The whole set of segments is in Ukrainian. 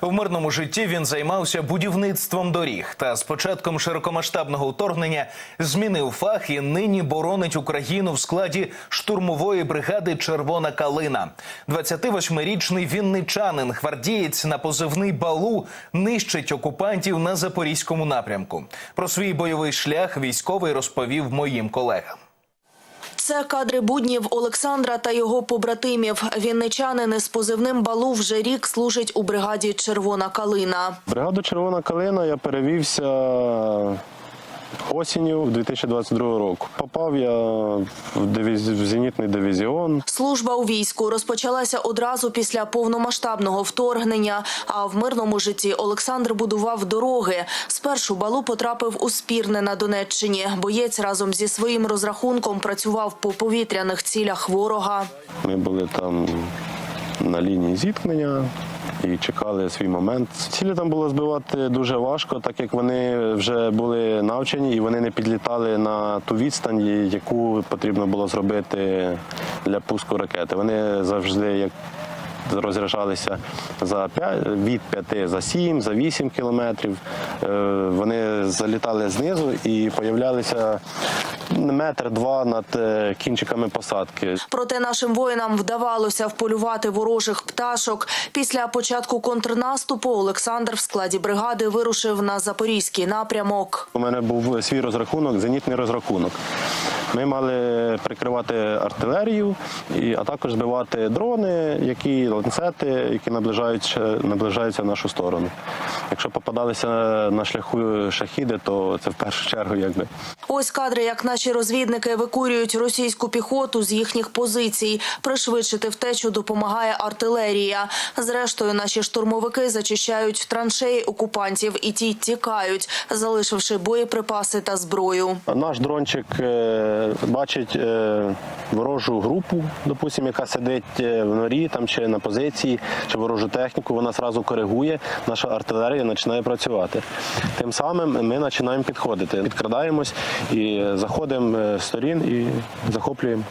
В мирному житті він займався будівництвом доріг та з початком широкомасштабного вторгнення змінив фах і нині боронить Україну в складі штурмової бригади Червона калина. 28-річний вінничанин, гвардієць на позивний балу, нищить окупантів на запорізькому напрямку. Про свій бойовий шлях військовий розповів моїм колегам. Це кадри буднів Олександра та його побратимів. Вінничанин із позивним балу вже рік служить у бригаді Червона калина. Бригаду Червона калина я перевівся осінню 2022 року. Попав я в, дивіз... в зенітний дивізіон. Служба у війську розпочалася одразу після повномасштабного вторгнення. А в мирному житті Олександр будував дороги. Спершу балу потрапив у спірне на Донеччині. Боєць разом зі своїм розрахунком працював по повітряних цілях ворога. Ми були там на лінії зіткнення. І чекали свій момент. Цілі там було збивати дуже важко, так як вони вже були навчені і вони не підлітали на ту відстань, яку потрібно було зробити для пуску ракети. Вони завжди як розряджалися за 5, від 5 за 7, за 8 кілометрів. Е, Вони залітали знизу і появлялися метр-два над е, кінчиками посадки. Проте нашим воїнам вдавалося вполювати ворожих пташок. Після початку контрнаступу Олександр в складі бригади вирушив на запорізький напрямок. У мене був свій розрахунок, зенітний розрахунок. Ми мали прикривати артилерію, а також збивати дрони, які ланцети, які наближаються, наближаються в нашу сторону. Якщо попадалися на шляху шахіди, то це в першу чергу якби. Ось кадри, як наші розвідники викурюють російську піхоту з їхніх позицій. Пришвидшити втечу допомагає артилерія. Зрештою, наші штурмовики зачищають траншеї окупантів, і ті тікають, залишивши боєприпаси та зброю. Наш дрончик е, бачить е, ворожу групу, допустим, яка сидить е, в норі там чи на позиції, чи ворожу техніку. Вона зразу коригує. Наша артилерія починає працювати. Тим самим ми починаємо підходити. Підкрадаємось і заходимо е, з сторін і захоплюємо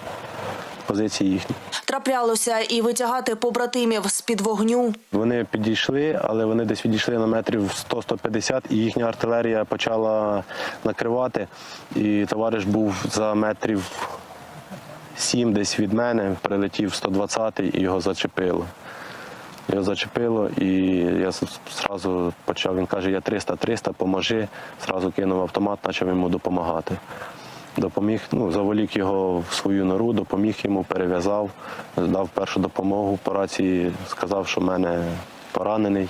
позиції їхні. Траплялося і витягати побратимів з під вогню. Вони підійшли, але вони десь відійшли на метрів 100-150, і їхня артилерія почала накривати. І товариш був за метрів 7 десь від мене, прилетів 120 і його зачепило. Його зачепило, і я одразу почав. Він каже: я 300-300, поможи. Зразу кинув автомат, почав йому допомагати. Допоміг, ну, заволік його в свою нору, допоміг йому, перев'язав, дав першу допомогу по рації, сказав, що в мене поранений,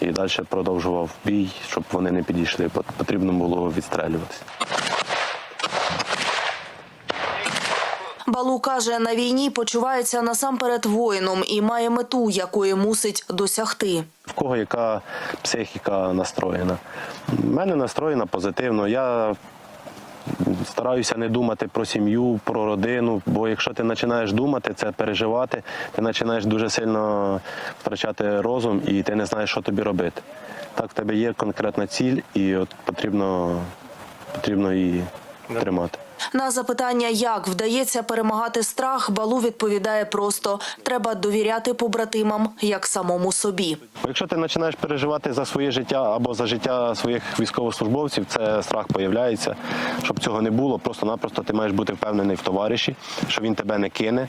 і далі продовжував бій, щоб вони не підійшли. Потрібно було відстрелюватися. Балу каже, на війні почувається насамперед воїном і має мету, якої мусить досягти. В кого яка психіка настроєна? У мене настроєна позитивно. Я стараюся не думати про сім'ю, про родину, бо якщо ти починаєш думати, це переживати, ти починаєш дуже сильно втрачати розум і ти не знаєш, що тобі робити. Так, в тебе є конкретна ціль, і от потрібно, потрібно її тримати. На запитання, як вдається перемагати страх, Балу відповідає просто: треба довіряти побратимам як самому собі. Якщо ти починаєш переживати за своє життя або за життя своїх військовослужбовців, це страх появляється. Щоб цього не було, просто-напросто ти маєш бути впевнений в товариші, що він тебе не кине,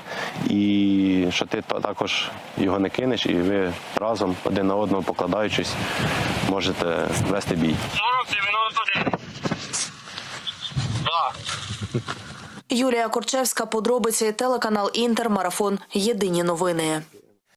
і що ти також його не кинеш, і ви разом один на одного покладаючись, можете вести бій. 40 91. Юлія Корчевська, подробиці, телеканал Інтер, марафон. Єдині новини.